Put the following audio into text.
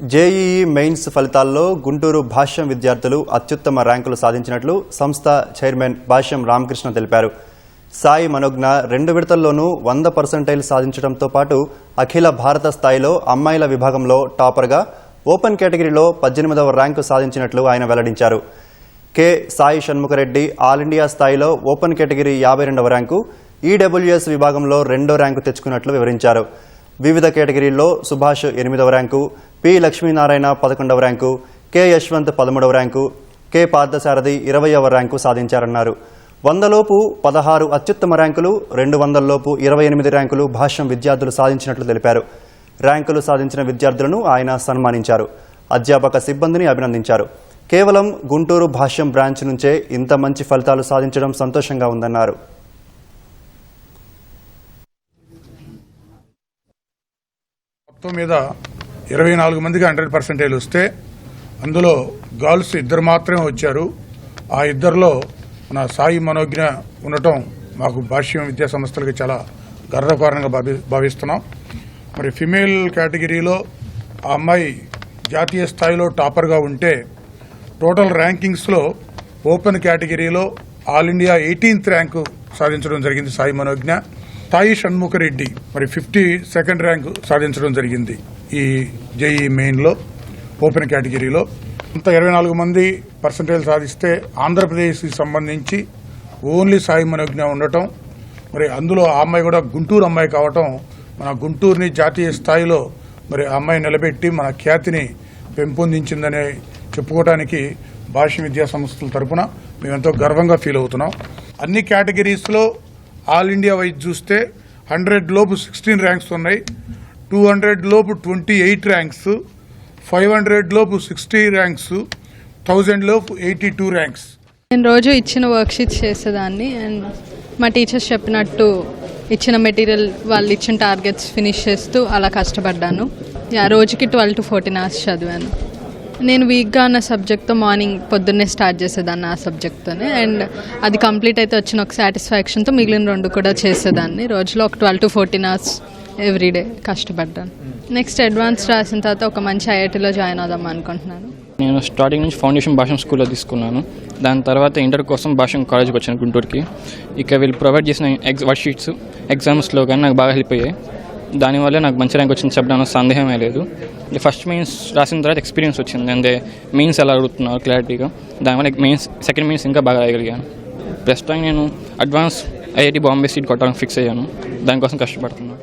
JEE mains ఫలితాల్లో గుంటూరు భాష్యం విద్యార్థులు అత్యుత్తమ ర్యాంకులు సాధించినట్లు సంస్థ చైర్మన్ భాష్యం రామకృష్ణ తెలిపారు. సాయి మనోజ్ఞ రెండు విడతల్లోనూ వంద పర్సెంటైల్ సాధించడంతో పాటు అఖిల భారత స్థాయిలో అమ్మాయిల విభాగంలో టాపర్గా ఓపెన్ కేటగిరీలో పద్దెనిమిదవ ర్యాంకు సాధించినట్లు ఆయన వెల్లడించారు. K. Sai Shanmukhareddy all India స్థాయిలో ఓపెన్ కేటగిరీ యాభై రెండవ ర్యాంకు ఈడబ్ల్యూఎస్ విభాగంలో రెండో ర్యాంకు తెచ్చుకున్నట్లు వివరించారు. వివిధ కేటగిరీల్లో సుభాష్ ఎనిమిదవ ర్యాంకు పి లక్ష్మీనారాయణ పదకొండవ ర్యాంకు కె యశ్వంత్ పదమూడవ ర్యాంకు కె పార్థసారథి ఇరవయవ ర్యాంకు సాధించారన్నారు. వందలోపు పదహారు అత్యుత్తమ ర్యాంకులు రెండు వందలలోపు ఇరవై ఎనిమిది ర్యాంకులు భాష్యం విద్యార్థులు సాధించినట్లు తెలిపారు. ర్యాంకులు సాధించిన విద్యార్థులను ఆయన సన్మానించారు. అధ్యాపక సిబ్బందిని అభినందించారు. కేవలం గుంటూరు భాష్యం బ్రాంచ్ నుంచే ఇంత మంచి ఫలితాలు సాధించడం సంతోషంగా ఉందన్నారు. మొత్తం మీద ఇరవై నాలుగు మందికి హండ్రెడ్ పర్సెంటేజ్ వస్తే అందులో గర్ల్స్ ఇద్దరు మాత్రమే వచ్చారు. ఆ ఇద్దరిలో మన సాయి మనోజ్ఞ ఉండటం మాకు భాష్యం విద్యా సంస్థలకి చాలా గర్వకారణంగా భావి భావిస్తున్నాం. మరి ఫిమేల్ కేటగిరీలో ఆ అమ్మాయి జాతీయ స్థాయిలో టాపర్గా ఉంటే టోటల్ ర్యాంకింగ్స్లో ఓపెన్ కేటగిరీలో ఆల్ ఇండియా ఎయిటీన్త్ ర్యాంకు సాధించడం జరిగింది సాయి మనోజ్ఞ. సాయి షణ్ముఖరెడ్డి మరి ఫిఫ్టీ సెకండ్ ర్యాంకు సాధించడం జరిగింది. ఈ జేఈ మెయిన్లో ఓపెన్ కేటగిరీలో. ఇంత ఇరవై నాలుగు మంది పర్సంటేజ్ సాధిస్తే ఆంధ్రప్రదేశ్కి సంబంధించి ఓన్లీ సాయి మనోజ్ఞ ఉండటం మరి అందులో ఆ అమ్మాయి కూడా గుంటూరు అమ్మాయి కావటం మన గుంటూరుని జాతీయ స్థాయిలో మరి ఆ అమ్మాయి నిలబెట్టి మన ఖ్యాతిని పెంపొందించిందనే చెప్పుకోవడానికి భాష విద్యా సంస్థల తరపున మేము ఎంతో గర్వంగా ఫీల్ అవుతున్నాం. అన్ని కేటగిరీస్లో ఆల్ ఇండియా వైజ్ చూస్తే హండ్రెడ్ లోపు సిక్స్టీన్ ర్యాంక్స్ ఉన్నాయి. టూ హండ్రెడ్ లోపు twenty eight ranks five hundred లోపు సిక్స్టీ ర్యాంక్స్ థౌజండ్ లోపు ఎయిటీ టూ ర్యాంక్స్. నేను రోజు ఇచ్చిన వర్క్షీట్స్ చేసేదాన్ని అండ్ మా టీచర్స్ చెప్పినట్టు ఇచ్చిన మెటీరియల్ వాళ్ళు ఇచ్చిన టార్గెట్స్ ఫినిష్ చేస్తూ అలా కష్టపడ్డాను. యా రోజుకి ట్వెల్వ్ టు ఫోర్టీన్ అవర్స్ చదివాను. నేను వీక్గా ఉన్న సబ్జెక్ట్తో మార్నింగ్ పొద్దున్నే స్టార్ట్ చేసేదాన్ని ఆ సబ్జెక్ట్తోనే అండ్ అది కంప్లీట్ అయితే వచ్చిన ఒక సాటిస్ఫాక్షన్తో మిగిలిన రెండు కూడా చేసేదాన్ని. రోజులో ఒక twelve to fourteen hours everyday కష్టపడ్డాను. నెక్స్ట్ అడ్వాన్స్ రాసిన తర్వాత ఒక మంచి ఐఐటీలో జాయిన్ అవుదాం అనుకుంటున్నాను. నేను స్టార్టింగ్ నుంచి ఫౌండేషన్ భాషం స్కూల్లో తీసుకున్నాను. దాని తర్వాత ఇంటర్ కోసం భాషం కాలేజ్కి వచ్చాను గుంటూరుకి. ఇక వీళ్ళు ప్రొవైడ్ చేసిన ఎగ్జ్ వర్క్ షీట్స్ ఎగ్జామ్స్లో కానీ నాకు బాగా హెల్ప్ అయ్యాయి. దానివల్ల నాకు మంచి ర్యాంక్ వచ్చింది చెప్పడానికి సందేహమే లేదు. ఫస్ట్ మెయిన్స్ రాసిన తర్వాత ఎక్స్పీరియన్స్ వచ్చింది. అంటే మెయిన్స్ ఎలా అడుగుతున్నారు క్లారిటీగా దానివల్ల మెయిన్స్ సెకండ్ మెయిన్స్ ఇంకా బాగా రాయగలిగాను. ప్రస్తుతం నేను అడ్వాన్స్ ఐఐటి బాంబే సీట్ కొట్టడానికి ఫిక్స్ అయ్యాను. దానికోసం కష్టపడుతున్నాను.